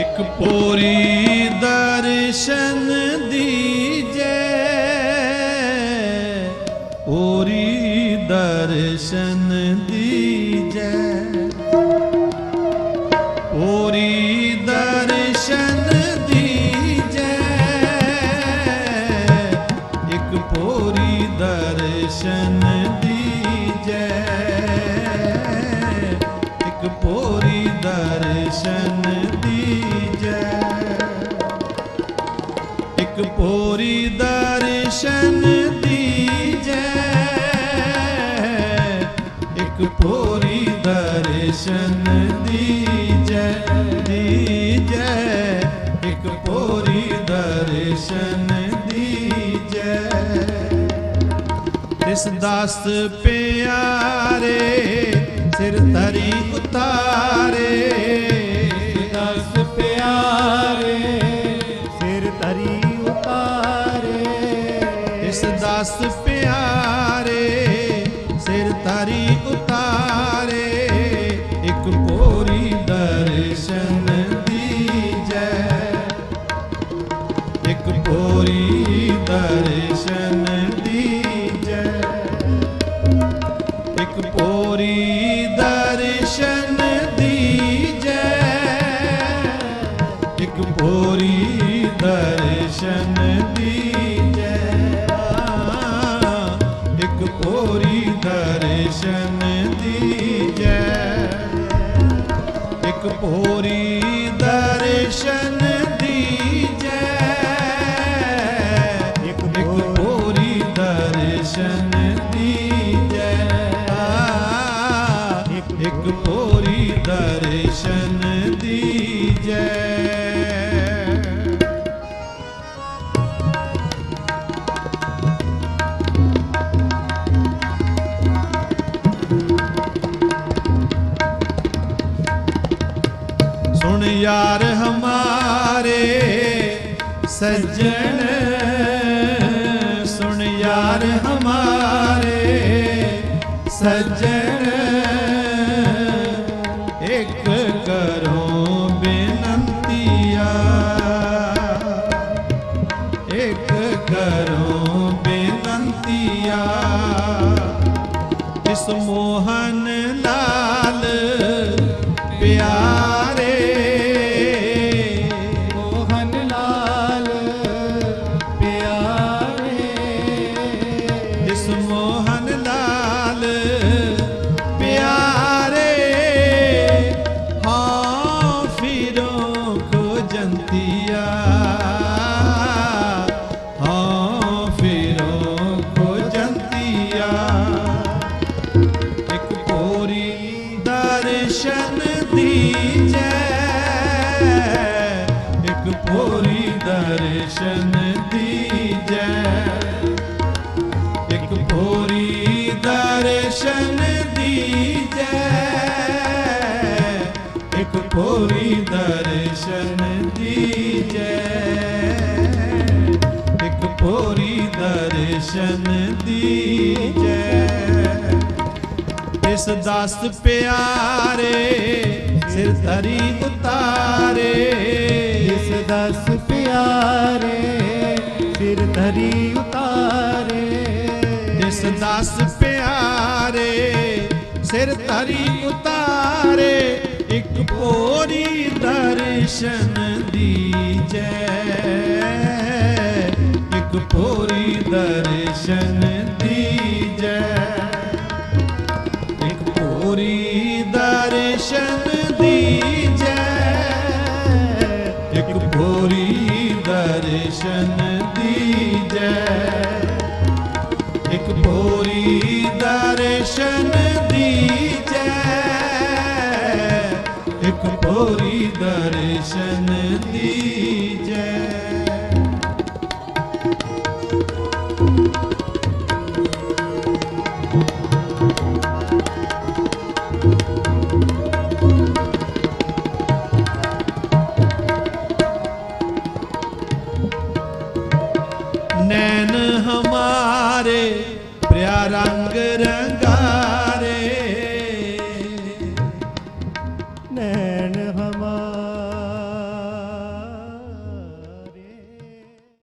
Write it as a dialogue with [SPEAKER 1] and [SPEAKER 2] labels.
[SPEAKER 1] ਇੱਕ ਪੋਰੀ ਦਰਸ਼ਨ ਦੀਜੈ। ਪੋਰੀ ਦਰਸ਼ਨ ਦੀਜੈ। ਪੋਰੀ ਦਰਸ਼ਨ ਦੀਜੈ। ਇੱਕ ਪੋਰੀ ਦਰਸ਼ਨ ਦੀਜੈ। ਇੱਕ ਪੋਰੀ ਦਰਸ਼ਨ ਪੋਰੀ ਦਰਸ਼ਨ ਦੀਜੈ ਦੀਜੈ ਇੱਕ ਪੋਰੀ ਦਰਸ਼ਨ ਦੀਜੈ ਇਸ ਦਾਸ ਪਿਆਰੇ, ਸਿਰ ਧਰੀ ਉਤਾਰੇ।
[SPEAKER 2] ਦਸ ਪਿਆਰੇ, ਸਿਰ ਧਰੀ ਉਤਾਰੇ।
[SPEAKER 1] ਇਸ ਦਾਸ ਪਿਆਰੇ, ਸਿਰ ਧਰੀ ਉਤਾਰੇ। ਦਰਸ਼ਨ ਦੀਜੈ। ਇੱਕ ਪੋਰੀ ਦਰਸ਼ਨ ਦੀਜੈ। ਇੱਕ ਪੋਰੀ ਦਰਸ਼ਨ ਦੀਜੈ। ਇੱਕ ਪੋਰੀ ਦਰਸ਼ਨ ਸੁਣ ਯਾਰ ਹਮਾਰੇ ਸੱਜਣ, ਸੁਣ ਯਾਰ ਹਮਾਰੇ ਸੱਜਣ। ਇੱਕ ਕਰੋ ਬੇਨੰਤੀਆ ਇੱਕ ਕਰੋ ਬੇਨੰਤੀਆ ਇਸ ਮੋਹਨ ਦਰਸ਼ਨ ਦੀਜੈ। ਇੱਕ ਪੋਰੀ ਦਰਸ਼ਨ ਦੀਜੈ। ਇੱਕ ਪੋਰੀ ਦਰਸ਼ਨ ਦੀਜੈ। ਇੱਕ ਪੋਰੀ ਦਰਸ਼ਨ ਦੀਜੈ। ਇਸ ਦਸ ਪਿਆਰੇ ਸਿਰ ਧਰੀ ਉਤਾਰੇ
[SPEAKER 2] ਇਸ ਦਸ ਪਿਆਰੇ ਸਿਰ ਧਰੀ ਉਤਾਰੇ।
[SPEAKER 1] ਇਸ ਦਸ ਪਿਆਰੇ ਸਿਰ ਧਰੀ ਉਤਾਰੇ, ਇੱਕ ਪੋਰੀ ਦਰਸ਼ਨ ਦੀਜੈ ਇੱਕ ਪੋਰੀ ਦਰਸ਼ਨ ਇੱਕ ਪੋਰੀ ਦਰਸ਼ਨ ਦੀਜੈ ਇੱਕ ਪੋਰੀ ਦਰਸ਼ਨ ਦੀਜੈ ਇੱਕ ਪੋਰੀ ਦਰਸ਼ਨ ਦੀਜੈ